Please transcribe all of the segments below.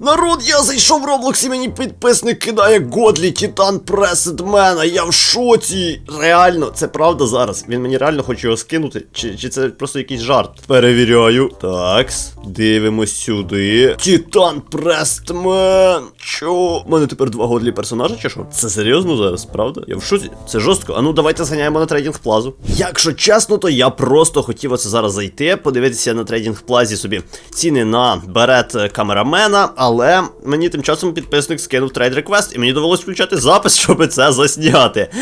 Народ, я зайшов в Роблокс і мені підписник кидає Годлі Титан Преседмена. Я в шоці. Реально, це правда зараз. Він мені реально хоче його скинути. Чи, чи це просто якийсь жарт? Перевіряю. Такс. Дивимось сюди. Титан Престмен. Чо? У мене тепер два годлі персонажа, чи що? Це серйозно зараз, правда? Я в шоці. Це жорстко. А ну давайте зганяємо на трейдинг плазу. Якщо чесно, то я просто хотів оце зараз зайти, подивитися на трейдинг плазі собі ціни на берет камерамена, але мені тим часом підписник скинув трейд реквест, і мені довелось включати запис, щоб це засняти.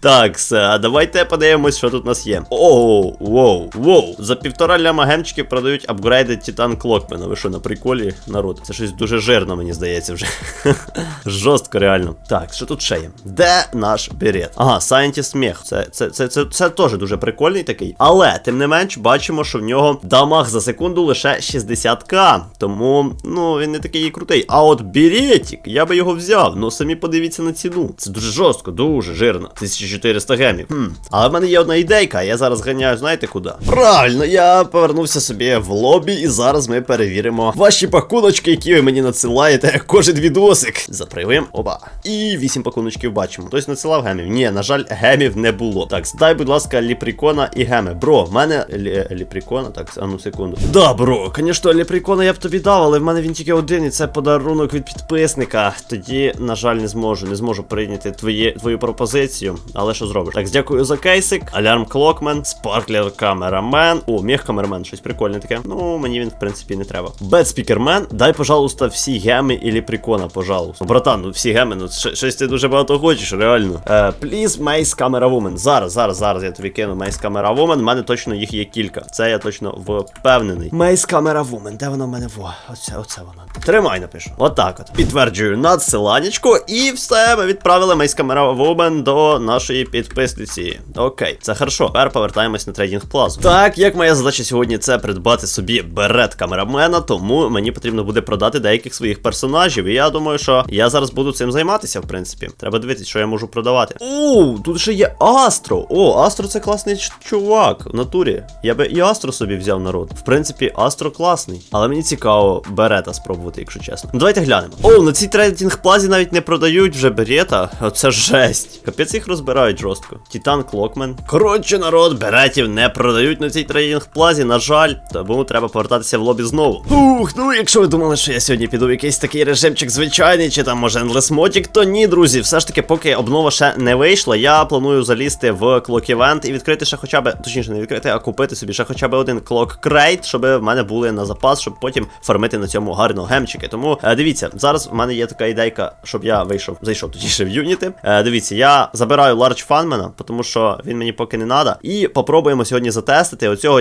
Так, все, давайте подивимось, що тут у нас є. Оу, воу, воу. За півтора ляма гемчиків продають апгрейди Титан Клокмена. Ви що, на приколі, народ? Це щось дуже жирно, мені здається, вже. Жорстко, реально. Так, що тут ще є? Де наш берет? Ага, Scientist Mech. Це, це, це, це, це теж дуже прикольний такий. Але, тим не менш, бачимо, що в нього дамаг за секунду лише 60к. Тому, ну, він не такий крутий. А от беретик, я би його взяв. Ну самі подивіться на ціну. Це дуже жорстко, дуже жирно. 1400 гемів. Хм. Але в мене є одна ідейка, я зараз ганяю, знаєте куди? Правильно, я повернувся собі в лобі, і зараз ми перевіримо ваші пакуночки, які ви мені надсилаєте кожен відосик. Заприваємо. Опа. І 8 пакуночків бачимо. Хтось надсилав гемів. Ні, на жаль, гемів не було. Так, здай, будь ласка, ліпрікона і геми. Бро, в мене лі... ліпрікона. Так, а ну секунду. Да, бро, звісно, ліпрікона я б тобі дав, але в мене він тільки один, і це подарунок від підписника. Тоді, на жаль, не зможу. Не зможу прийняти твої, твою пропозицію. Але що зробиш? Так, дякую за кейсик. Алярм Клокмен, Спарклер Камерамен. О, мех камерамен, щось прикольне таке. Ну, мені він, в принципі, не треба. Бет Спікермен, дай, пожалуйста, всі геми і ліпрікона, пожалуйста. Братан, ну всі геми, ну щось ти дуже багато хочеш, реально. Please, Mace Camera Woman. Зараз, зараз, зараз я тобі кину Mace Camera Woman. У мене точно їх є кілька. Це я точно впевнений. Mace Camera Woman, де вона в мене? Во, оце, оце вона. Тримай, напишу. Отак от. Підтверджую надсиланечко. І все, ми відправили Camera Woman до нашої підписниці. Окей, це хорошо. Тепер повертаємось на трейдинг плазу. Так, як моя задача сьогодні це придбати собі берет камерамена, тому мені потрібно буде продати деяких своїх персонажів. І я думаю, що я зараз буду цим займатися, в принципі. Треба дивитися, що я можу продавати. О, тут ще є Астро. О, Астро це класний чувак в натурі. Я би і Астро собі взяв народ. В принципі, Астро класний. Але мені цікаво берета спробувати, якщо чесно. Ну давайте глянемо. О, на цій трейдинг плазі навіть не продають вже берета. Оце жесть. Капець їх розбирають жорстко. Титан Клокмен. Коротше, народ, беретів не продають на цій трейдинг плазі, на жаль. Тому треба повертатися в лобі знову. Ух, ну якщо ви думали, що я сьогодні піду в якийсь такий режимчик звичайний, чи там може Endless то ні, друзі, все ж таки, поки обнова ще не вийшла, я планую залізти в Clock Event і відкрити ще хоча б, точніше, не відкрити, а купити собі ще хоча б один Clock Crate, щоб в мене були на запас, щоб потім фармити на цьому гарно гемчики. Тому е, дивіться, зараз в мене є така ідейка, щоб я вийшов, зайшов точніше в Юніти. Е, дивіться, я забираю Large Funmana, тому що він мені поки не надо. І попробуємо сьогодні затестити оцього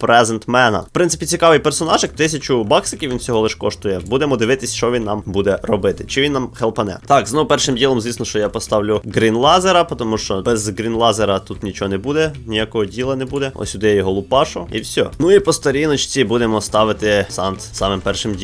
Present Man. В принципі, цікавий персонажик, тисячу баксиків він всього лиш коштує. Будемо дивитись, що він нам буде робити. Чи він нам хелпане. Так, знову першим ділом, звісно, що я поставлю Green Лазера, тому що без Green Лазера тут нічого не буде, ніякого діла не буде. Ось сюди я його лупашу, і все. Ну і по старіночці будемо ставити Сант самим першим ділом.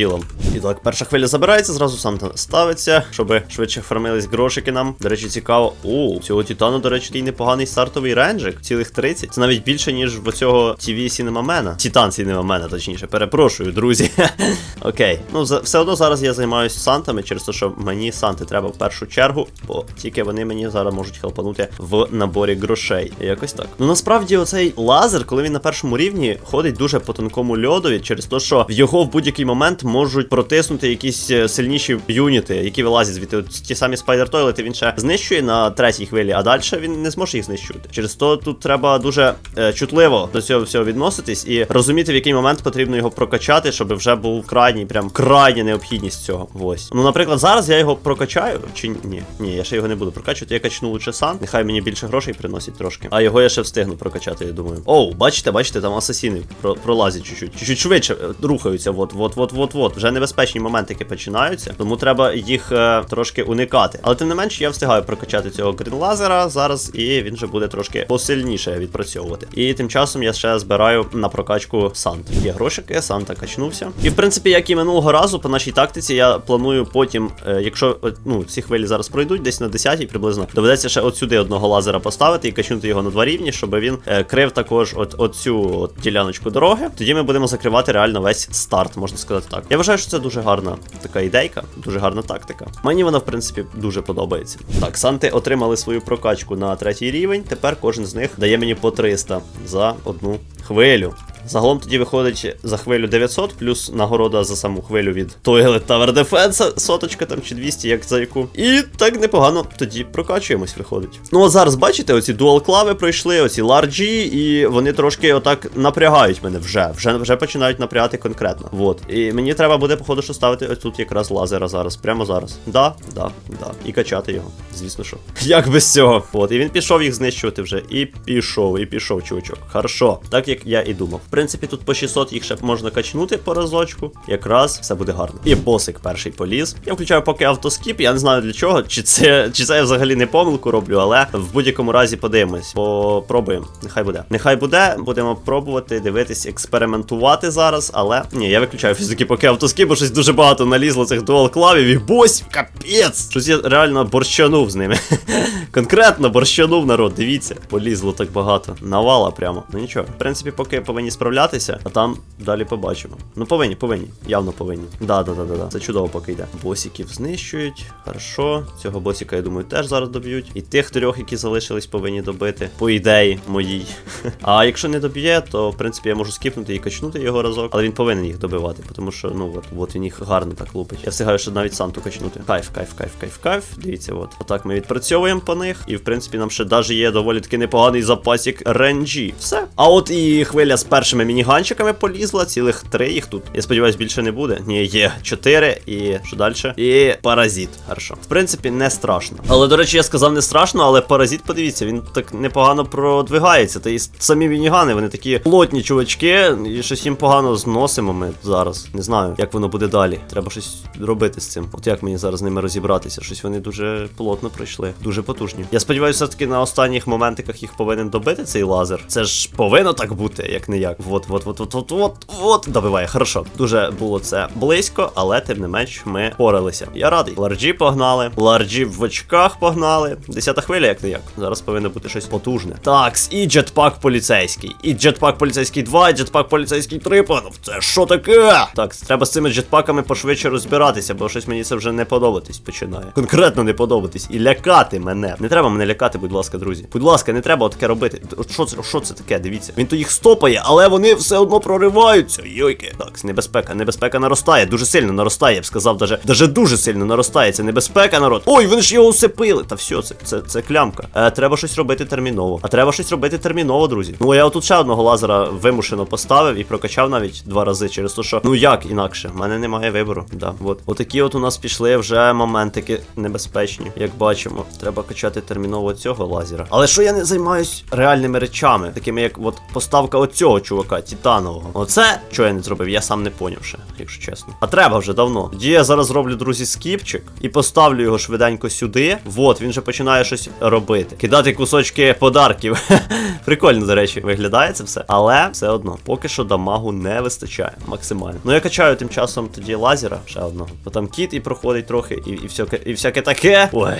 І так, перша хвиля забирається, зразу Санта ставиться, щоб швидше фармились грошики нам. До речі, цікаво. У цього Титану, до речі, такий непоганий стартовий ренджик, цілих 30. Це навіть більше, ніж в цього TV Cinemamена. Титан Cinemamena, точніше, перепрошую, друзі. Окей. Ну, за- все одно зараз я займаюся Сантами через те, що мені Санти треба в першу чергу, бо тільки вони мені зараз можуть хелпанути в наборі грошей. Якось так. Ну насправді оцей лазер, коли він на першому рівні ходить дуже по тонкому льодові, через те, що в його в будь-який момент можуть протиснути якісь е, сильніші юніти, які вилазять звідти. От ті самі спайдер тойлети він ще знищує на третій хвилі, а далі він не зможе їх знищувати. Через то тут треба дуже е, чутливо до цього всього відноситись і розуміти, в який момент потрібно його прокачати, щоб вже був крайній, прям крайня необхідність цього. Ось. Ну, наприклад, зараз я його прокачаю. Чи ні? Ні, я ще його не буду прокачувати. Я качну лучше сам. Нехай мені більше грошей приносить трошки. А його я ще встигну прокачати, я думаю. Оу, бачите, бачите, там асасіни про- пролазять чуть-чуть. Чуть-чуть швидше е, рухаються. От, от, от, от, от. Вже небезпечні моментики починаються. Тому треба їх е, трошки уникати. Але тим не менш, я встигаю прокачати цього грінлазера зараз, і він вже буде трошки посильніше відпрацьовувати. І тим часом я ще збираю на прокачку Сант. Є грошики, Санта качнувся. І в принципі, як і минулого разу, по нашій тактиці, я планую потім, е, якщо е, ну, ці хвилі зараз пройдуть, десь на 10 приблизно, доведеться ще от сюди одного лазера поставити і качнути його на два рівні, щоб він е, крив також от, от цю от діляночку дороги. Тоді ми будемо закривати реально весь старт, можна сказати так. Я вважаю, що це дуже гарна така ідейка, дуже гарна тактика. Мені вона, в принципі, дуже подобається. Так, Санти отримали свою прокачку на третій рівень. Тепер кожен з них дає мені по 300 за одну хвилю. Загалом тоді виходить за хвилю 900, плюс нагорода за саму хвилю від Toilet Tower Defense, соточка там чи 200, як за яку. І так непогано тоді прокачуємось, виходить. Ну от зараз бачите, оці дуал клави пройшли, оці ларджі, і вони трошки отак напрягають мене вже. Вже вже починають напрягати конкретно. Вот. І мені треба буде, походу, що ставити ось тут якраз лазера зараз. Прямо зараз. Да, да, да. І качати його. Звісно, що. Як без цього? От, і він пішов їх знищувати вже. І пішов, і пішов, чувачок. Хорошо. Так як я і думав. Принципі, тут по 600 їх ще можна качнути по разочку. Якраз все буде гарно. І босик перший поліз. Я включаю поки автоскіп, я не знаю для чого, чи це чи це я взагалі не помилку роблю, але в будь-якому разі подивимось. Попробуємо. Нехай буде. Нехай буде, будемо пробувати, дивитись, експериментувати зараз. Але ні, я виключаю фізики поки автоскіп, бо щось дуже багато налізло цих дуал клавів і босів. Капець! Щось я реально борщанув з ними. Конкретно борщанув народ, дивіться. Полізло так багато. Навала прямо. Ну нічого. В принципі, поки повинні справлятися, а там далі побачимо. Ну повинні, повинні. Явно повинні. Да, да, да, да, да. Це чудово поки йде. Босиків знищують. Хорошо. Цього босика, я думаю, теж зараз доб'ють. І тих трьох, які залишились, повинні добити. По ідеї моїй. А якщо не доб'є, то в принципі я можу скіпнути і качнути його разок. Але він повинен їх добивати, тому що, ну от, от він їх гарно так лупить. Я встигаю ще навіть Санту качнути. Кайф, кайф, кайф, кайф, кайф. Дивіться, от. Отак ми відпрацьовуємо по них. І в принципі нам ще даже є доволі таки непоганий запасік ренджі. Все. А от і хвиля з першими мініганчиками полізла, цілих три їх тут. Я сподіваюся, більше не буде. Ні, є чотири. І що далі? І паразит. Хорошо. В принципі, не страшно. Але, до речі, я сказав не страшно, але паразит, подивіться, він так непогано продвигається. Та і самі мінігани, вони такі плотні чувачки, і щось їм погано зносимо ми зараз. Не знаю, як воно буде далі. Треба щось робити з цим. От як мені зараз з ними розібратися? Щось вони дуже плотно пройшли, дуже потужні. Я сподіваюся, все-таки на останніх моментиках їх повинен добити цей лазер. Це ж повинно так бути, як не як. Вот, вот, вот, вот, вот, вот, вот. Добиває, хорошо. Дуже було це близько, але тим не менш ми поралися. Я радий. Ларджі погнали. Ларджі в очках погнали. Десята хвиля, як не як. Зараз повинно бути щось потужне. Такс, і джетпак поліцейський. І джетпак поліцейський 2, і джетпак поліцейський 3 панов. Це що таке? Так, треба з цими джетпаками пошвидше розбиратися, бо щось мені це вже не подобатись починає. Конкретно не подобатись. І лякати мене. Не треба мене лякати, будь ласка, друзі. Будь ласка, не треба таке робити. Що це, що це таке? Дивіться. Він то їх стопає, але вони все одно прориваються. Йойки. Так, небезпека, небезпека наростає. Дуже сильно наростає, я б сказав, даже, даже дуже сильно наростає. Це небезпека, народ. Ой, вони ж його усипили. Та все, це, це, це клямка. Е, треба щось робити терміново. А треба щось робити терміново, друзі. Ну я отут ще одного лазера вимушено поставив і прокачав навіть два рази через те, що ну як інакше, в мене немає вибору. Да, от. Отакі от у нас пішли вже моментики небезпечні. Як бачимо, треба качати терміново цього лазера. Але що я не займаюсь реальними речами, такими як от поставка оцього чувака, титанового. Оце що я не зробив, я сам не поняв ще, якщо чесно. А треба вже давно. Тоді я зараз зроблю, друзі, скіпчик і поставлю його швиденько сюди. Вот, він вже починає щось робити. Кидати кусочки подарків. Прикольно, до речі, виглядає це все. Але все одно, поки що дамагу не вистачає максимально. Ну я качаю тим часом тоді лазера ще одного. Бо там кіт і проходить трохи, і, і, всяке, і всяке таке. Ой.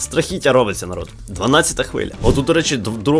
Страхіття робиться, народ. 12 хвиля. Отут, до речі,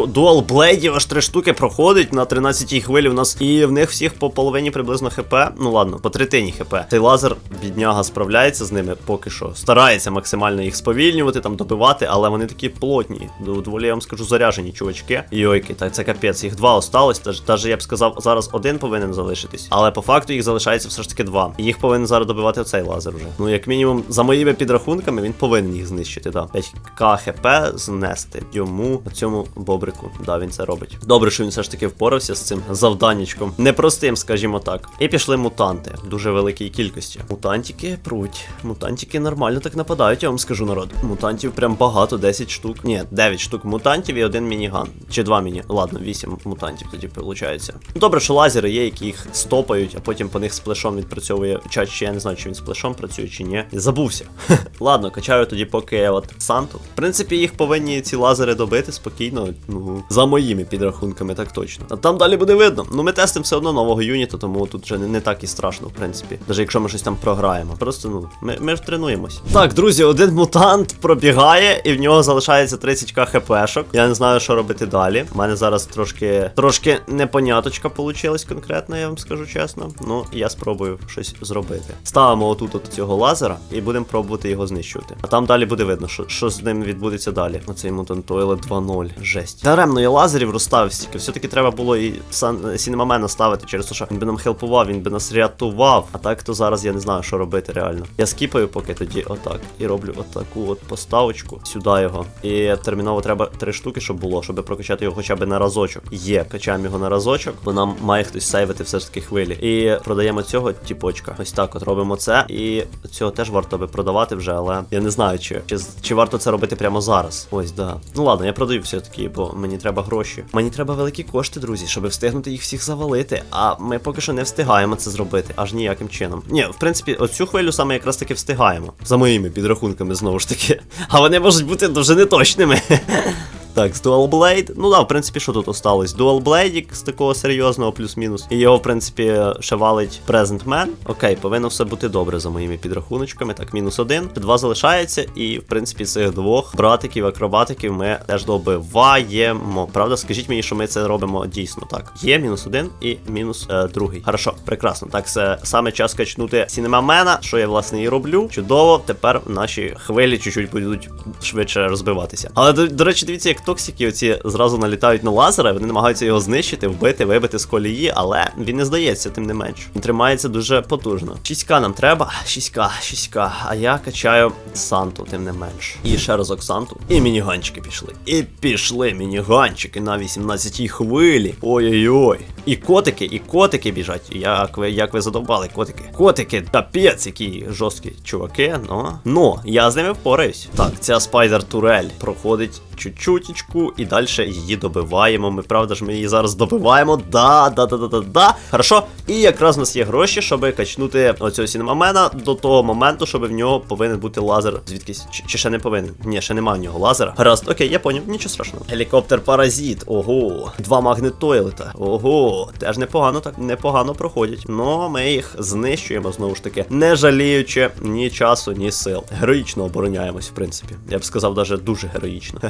дуал блейдів аж три штуки проходить на 13-й хвилі у нас. І в них всіх по половині приблизно хп. Ну ладно, по третині хп. Цей лазер, бідняга, справляється з ними поки що. Старається максимально їх сповільнювати, там добивати, але вони такі плотні. Доволі я вам скажу, заряжені чувачки. Йойки, так це капець. Їх два осталось. Навіть я б сказав, зараз один повинен залишитись. Але по факту їх залишається все ж таки два. Їх повинен зараз добивати оцей лазер вже. Ну, як мінімум, за моїми підрахунками, він повинен їх знищити, так. 5 КХП знести йому цьому бобрику. Да, він це робить. Добре, що він все ж таки впорався з цим завданнячком. Непростим, скажімо так. І пішли мутанти. В дуже великій кількості. Мутантики пруть. Мутантики нормально так нападають, я вам скажу народ. Мутантів прям багато, 10 штук. Ні, 9 штук мутантів і один мініган. Чи два міні. Ладно, 8 мутантів тоді виходить. Добре, що лазери є, які їх стопають, а потім по них сплешом відпрацьовує чи я не знаю, чи він сплешом працює, чи ні. Забувся. Ладно, качаю тоді, поки от сам Санту. В принципі, їх повинні ці лазери добити спокійно, ну, за моїми підрахунками, так точно. А там далі буде видно. Ну, ми тестимо все одно нового юніта, тому тут вже не, не так і страшно, в принципі. Навіть якщо ми щось там програємо. Просто, ну, ми, ми ж тренуємось. Так, друзі, один мутант пробігає, і в нього залишається 30к хпшок. Я не знаю, що робити далі. У мене зараз трошки трошки непоняточка получилась конкретно, я вам скажу чесно. Ну, я спробую щось зробити. Ставимо отут от цього лазера і будемо пробувати його знищувати. А там далі буде видно, що, що з ним відбудеться далі. Оцей мутант Тойлет 2.0. Жесть. Даремно я лазерів розставив стільки. Все-таки треба було і сан Сінемамена ставити через те, що він би нам хелпував, він би нас рятував. А так то зараз я не знаю, що робити реально. Я скіпаю поки тоді отак. І роблю отаку от поставочку сюди його. І терміново треба три штуки, щоб було, щоб прокачати його хоча б на разочок. Є, качаємо його на разочок, бо нам має хтось сейвити все ж таки хвилі. І продаємо цього тіпочка. Ось так от робимо це. І цього теж варто би продавати вже, але я не знаю, чи, чи, чи варто це робити прямо зараз. Ось, да. Ну ладно, я продаю все-таки, бо мені треба гроші. Мені треба великі кошти, друзі, щоб встигнути їх всіх завалити. А ми поки що не встигаємо це зробити, аж ніяким чином. Ні, в принципі, оцю хвилю саме якраз таки встигаємо. За моїми підрахунками, знову ж таки. А вони можуть бути дуже неточними. Так, з Dual Blade. Ну да, в принципі, що тут осталось? Dual Blade з такого серйозного плюс-мінус. І його, в принципі, ще валить Present Man. Окей, повинно все бути добре за моїми підрахуночками. Так, мінус один. Два залишається, і в принципі цих двох братиків, акробатиків ми теж добиваємо. Правда, скажіть мені, що ми це робимо дійсно так. Є мінус один і мінус е, другий. Хорошо, прекрасно. Так, це саме час качнути Сінемамена, що я власне і роблю. Чудово, тепер наші хвилі чуть-чуть будуть швидше розбиватися. Але до, до речі, дивіться, як токсики оці зразу налітають на лазера, вони намагаються його знищити, вбити, вибити з колії, але він не здається, тим не менш. Він тримається дуже потужно. 6к нам треба, 6к, 6к. А я качаю Санту, тим не менш. І ще разок Санту. І мініганчики пішли. І пішли мініганчики на 18-й хвилі. Ой-ой-ой. І котики, і котики біжать. Як ви, як ви задовбали, котики. Котики, капець, які жорсткі чуваки, ну. Ну, я з ними впораюсь. Так, ця спайдер турель проходить чуть-чутечку, і далі її добиваємо. Ми правда ж ми її зараз добиваємо. Да, да, да, да, да, да. Хорошо. І якраз у нас є гроші, щоб качнути оцього сінемамена до того моменту, щоб в нього повинен бути лазер. Звідкись? Чи, чи ще не повинен? Ні, ще немає в нього лазера. Гаразд, окей, я поняв, нічого страшного. Гелікоптер паразит. Ого. Два магнетойлета. Ого. Теж непогано так, непогано проходять. Ну, ми їх знищуємо знову ж таки, не жаліючи ні часу, ні сил. Героїчно обороняємось, в принципі. Я б сказав, даже дуже героїчно.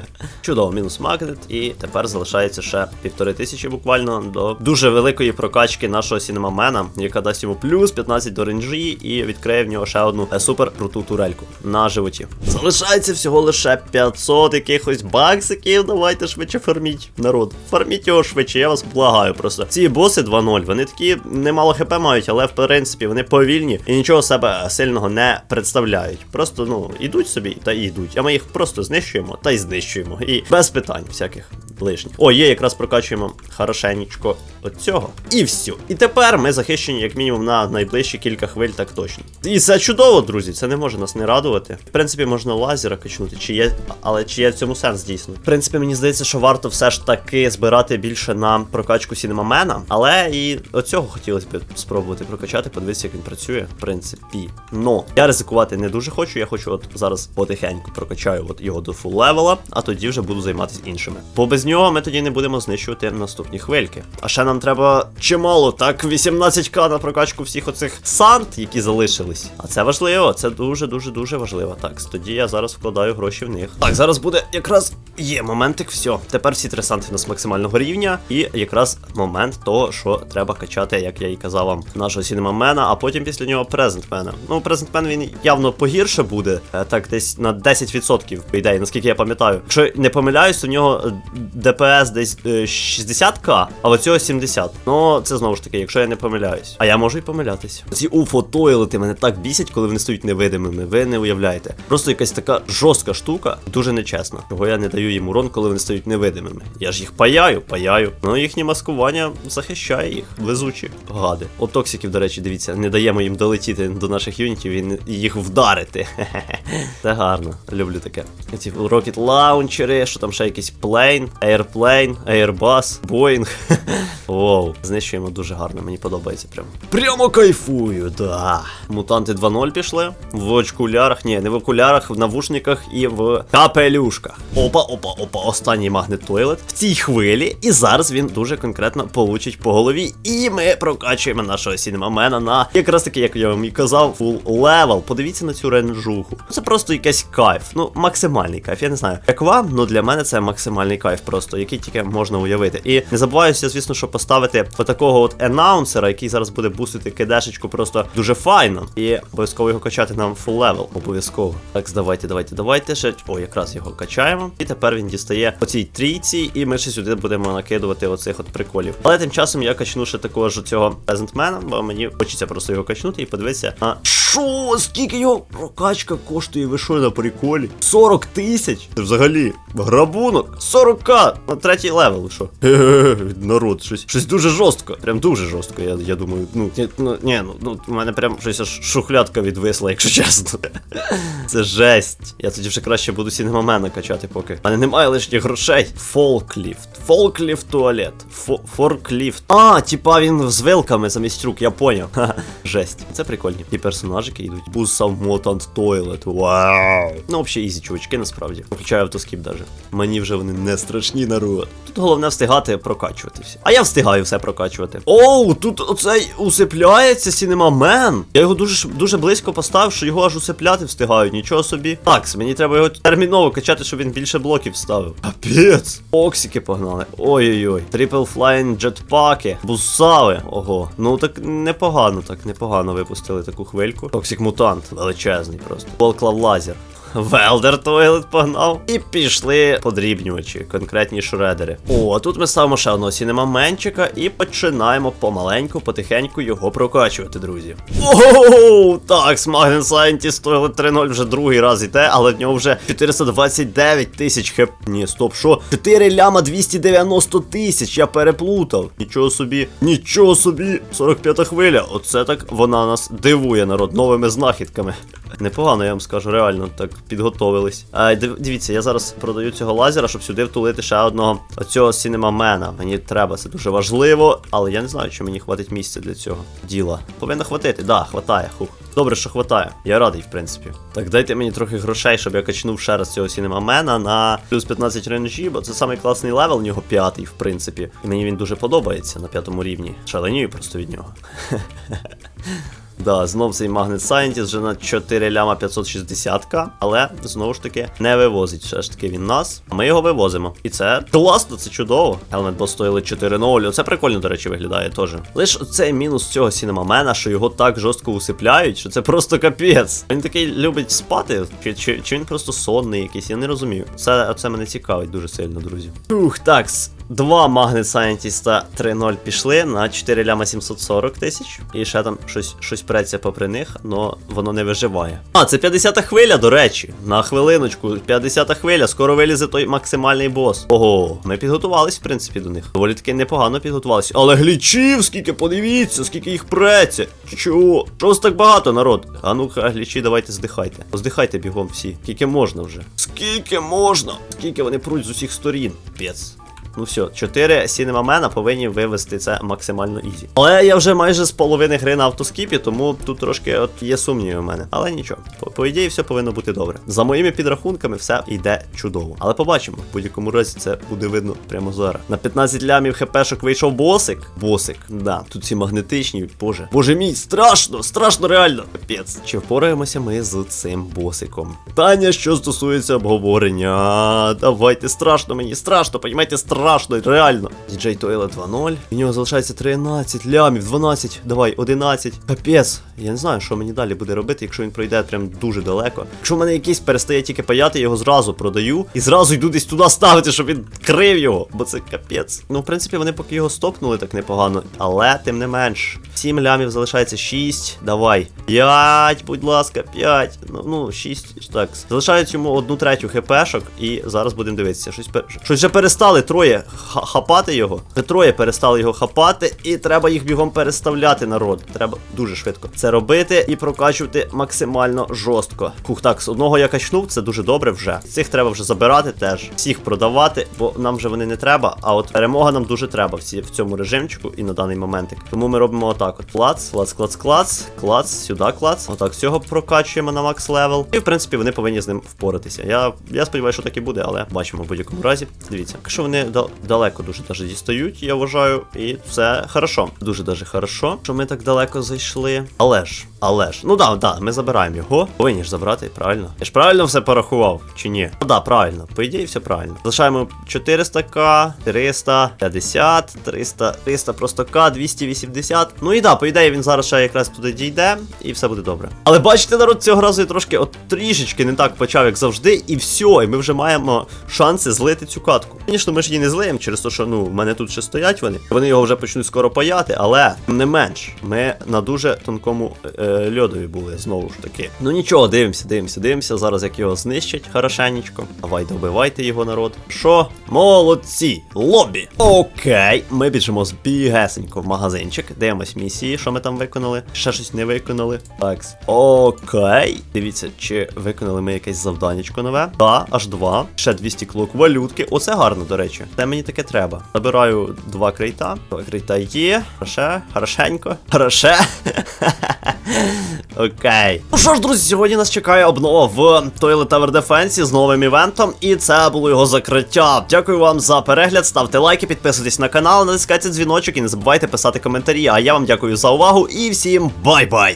Чудово, мінус магнет. І тепер залишається ще півтори тисячі буквально до дуже великої прокачки нашого сінемамена, яка дасть йому плюс 15 до ренджі і відкриє в нього ще одну е, супер круту турельку на животі. Залишається всього лише 500 якихось баксиків. Давайте швидше фарміть народ. Фарміть його швидше, я вас благаю просто. Ці боси 2.0, вони такі немало хп мають, але в принципі вони повільні і нічого себе сильного не представляють. Просто ну ідуть собі та йдуть. А ми їх просто знищуємо та й знищуємо. І без питань всяких лишніх. О, є, якраз прокачуємо хорошенечко от цього. І все. І тепер ми захищені, як мінімум, на найближчі кілька хвиль, так точно. І це чудово, друзі. Це не може нас не радувати. В принципі, можна лазера качнути, чи є, але чи є в цьому сенс дійсно. В принципі, мені здається, що варто все ж таки збирати більше на прокачку Сінемамена. Але і оцього хотілося б спробувати прокачати, подивитися, як він працює. В принципі. Но я ризикувати не дуже хочу. Я хочу от зараз потихеньку прокачаю от його до фул левела, а тоді вже буду займатися іншими. Бо без нього ми тоді не будемо знищувати наступні хвильки. А ще нам треба чимало, так, 18к на прокачку всіх оцих сант, які залишились. А це важливо, це дуже дуже важливо. Так, тоді я зараз вкладаю гроші в них. Так, зараз буде якраз є моментик, все. Тепер всі три санти у нас максимального рівня. І якраз момент того, що треба качати, як я і казав вам, нашого сінемамена, а потім після нього презентмена. Ну, презентмен він явно погірше буде. е, Так, десь на 10%, по ідеї, наскільки я пам'ятаю. Якщо не помиляюсь, в нього е, ДПС десь е, 60к, а в цього 70. Ну, це знову ж таки, якщо я не помиляюсь. А я можу і помилятися. Ці уфотойлети мене так бісять, коли вони стають невидимими. Ви не уявляєте. Просто якась така жорстка штука, дуже нечесна. Чого я не даю їм урон, коли вони стають невидимими. Я ж їх паяю, паяю. Ну їхні маскування. захищає їх. Везучі гади. От токсиків, до речі, дивіться, не даємо їм долетіти до наших юнітів і їх вдарити. Це гарно. Люблю таке. Ці Rocket лаунчери, що там ще якийсь плейн, Airplane, Airbus, Boeing. Воу, знищуємо дуже гарно, мені подобається прямо. Прямо кайфую, да. Мутанти 2.0 пішли. В окулярах, ні, не в окулярах, в навушниках і в капелюшках. Опа, опа, опа, останній магнет тойлет в цій хвилі. І зараз він дуже конкретно получить по голові. І ми прокачуємо нашого сінемамена на якраз таки, як я вам і казав, фул левел. Подивіться на цю ренжуху. Це просто якийсь кайф. Ну, максимальний кайф. Я не знаю, як вам, ну для мене це максимальний кайф, просто який тільки можна уявити. І не забуваюся, звісно, що поставити отакого от енаунсера, який зараз буде бустити кидешечку просто дуже файно. І обов'язково його качати нам фул левел. Обов'язково. Так, давайте, давайте, давайте ще. О, якраз його качаємо. І тепер він дістає по цій трійці, і ми ще сюди будемо накидувати оцих от приколів. Але тим часом я качну ще такого ж цього Пезентмена, бо мені хочеться просто його качнути і подивитися на. Що? Скільки його прокачка коштує? Ви що на приколі? 40 тисяч? Це взагалі грабунок. 40к на третій левел. Що? Хе-хе-хе, Народ, щось, щось дуже жорстко. Прям дуже жорстко. Я, я думаю, ну, ні, ну, ні, ну, ну, у мене прям щось аж шухлядка відвисла, якщо чесно. Це жесть. Я тоді вже краще буду сінемамена качати, поки. У мене немає лишніх грошей. Фолкліфт. Фолкліфт туалет. Фо- Форкліфт. А, типа він з вилками замість рук, я поняв. Жесть. Це прикольні. І персонажики йдуть. Бусав Mutant Toilet. Вау. Ну, взагалі, ізі, чувачки, насправді. Включаю автоскіп даже. Мені вже вони не страшні народ. Тут головне встигати прокачувати все. А я встигаю все прокачувати. Оу, тут оцей усипляється Сінемамен. Я його дуже дуже близько поставив, що його аж усипляти встигають. Нічого собі. Так, мені треба його терміново качати, щоб він більше блоків ставив. Капець. Оксики погнали. Ой-ой-ой. Трипл флайн джетпаки. Бусави. Ого. Ну так непогано, так непогано випустили таку хвильку. Токсик мутант. Величезний просто. Волклав лазер. Велдер Тойлет погнав. І пішли подрібнювачі, конкретні шредери. О, тут ми ставимо ще одного сінемаменчика і починаємо помаленьку, потихеньку його прокачувати, друзі. Оу, так, Magnet Scientist Toilet 3.0 вже другий раз йде, але в нього вже 429 тисяч хеп. Ні, стоп, що? 4 ляма 290 тисяч, я переплутав. Нічого собі, нічого собі. 45 хвиля. Оце так вона нас дивує, народ, новими знахідками. Непогано, я вам скажу, реально так підготовились. А, дивіться, я зараз продаю цього лазера, щоб сюди втулити ще одного оцього сінемамена. Мені треба, це дуже важливо, але я не знаю, чи мені хватить місця для цього діла. Повинно хватити, да, хватає, хух. Добре, що хватає. Я радий, в принципі. Так, дайте мені трохи грошей, щоб я качнув ще раз цього сінемамена на плюс 15 ренжі, бо це самий класний левел, у нього п'ятий, в принципі. І мені він дуже подобається на п'ятому рівні. Шаленію просто від нього. Да, знов цей Magnet Scientist вже на 4 ляма 560к, але знову ж таки не вивозить все ж таки він нас. А ми його вивозимо. І це класно, це чудово. Boss стоїли 4.0. Оце прикольно, до речі, виглядає теж. Лиш цей мінус цього сінемамена, що його так жорстко усипляють, що це просто капець. Він такий любить спати, чи, чи, чи він просто сонний якийсь, я не розумію. Це, це мене цікавить дуже сильно, друзі. Ух, так. Два Magnet Scientist 3.0 пішли на 4 ляма 740 тисяч. І ще там щось, щось преться попри них, але воно не виживає. А, це 50-та хвиля, до речі. На хвилиночку, 50-та хвиля, скоро вилізе той максимальний бос. Ого, ми підготувались, в принципі, до них. Доволі таки непогано підготувалися. Але глічів, скільки, подивіться, скільки їх преться. Чого? Чогось так багато, народ. А ну-ка, глічі, давайте здихайте. Здихайте бігом всі. Скільки можна вже. Скільки можна? Скільки вони пруть з усіх сторін. Пець. Ну все, 4 сінемамена повинні вивести це максимально ізі. Але я вже майже з половини гри на автоскіпі, тому тут трошки от є сумніви у мене. Але нічого, по, ідеї, все повинно бути добре. За моїми підрахунками, все йде чудово. Але побачимо, в будь-якому разі це буде видно прямо зараз. На 15 лямів хпшок вийшов босик. Босик, да, тут ці магнетичні, боже. Боже мій, страшно, страшно реально. Капець. Чи впораємося ми з цим босиком? Питання, що стосується обговорення. Давайте страшно мені, страшно, понімаєте, страшно, реально. DJ Toilet 2.0. У нього залишається 13 лямів, 12, давай, 11. Капець. Я не знаю, що мені далі буде робити, якщо він пройде прям дуже далеко. Якщо в мене якийсь перестає тільки паяти, я його зразу продаю і зразу йду десь туди ставити, щоб він крив його, бо це капець. Ну, в принципі, вони поки його стопнули так непогано, але тим не менш. 7 лямів залишається 6. Давай. 5, будь ласка, 5. Ну, ну 6. Так. Залишають йому одну третю хпшок, і зараз будемо дивитися. Щось. Щось вже перестали троє троє хапати його. Ви троє перестали його хапати, і треба їх бігом переставляти народ. Треба дуже швидко це робити і прокачувати максимально жорстко. Хух, так, з одного я качнув, це дуже добре вже. Цих треба вже забирати теж, всіх продавати, бо нам вже вони не треба. А от перемога нам дуже треба в, цьому режимчику і на даний моментик. Тому ми робимо отак: от клац, клац, клац, клац, клац, сюди клац. Отак цього прокачуємо на макс левел. І в принципі вони повинні з ним впоратися. Я, я сподіваюся, що так і буде, але бачимо в будь-якому разі. Дивіться, якщо вони далеко дуже даже дістають, я вважаю, і це хорошо. Дуже даже хорошо, що ми так далеко зайшли. Але ж, але ж, ну да, да, ми забираємо його. Повинні ж забрати, правильно? Я ж правильно все порахував, чи ні? Ну да, правильно. По ідеї, все правильно. Залишаємо 400к, 350, 300, 300 просто к, 280. Ну і да, по ідеї він зараз ще якраз туди дійде, і все буде добре. Але бачите, народ, цього разу я трошки от трішечки не так почав, як завжди, і все, і ми вже маємо шанси злити цю катку. Звісно, ми ж її не злиємо через те, що ну, в мене тут ще стоять вони. Вони його вже почнуть скоро паяти, але не менш, ми на дуже тонкому е, льодові були знову ж таки. Ну нічого, дивимося, дивимося, дивимося. Зараз як його знищать хорошенечко. Давай добивайте його, народ. Що? Молодці! Лобі! Окей, ми біжимо з бігесенько в магазинчик. Дивимось місії, що ми там виконали. Ще щось не виконали. Так. Окей. Дивіться, чи виконали ми якесь завданнячко нове. Да, аж два. Ще 200 клок валютки. Оце гарно, до речі. Це мені таке треба. Забираю два крейта. Два крейта є. Хороше, хорошенько. Хороше. Окей. Ну що ж, друзі, сьогодні нас чекає обнова в Toilet Tower Defense з новим івентом, і це було його закриття. Дякую вам за перегляд, ставте лайки, підписуйтесь на канал, натискайте дзвіночок і не забувайте писати коментарі. А я вам дякую за увагу і всім бай-бай!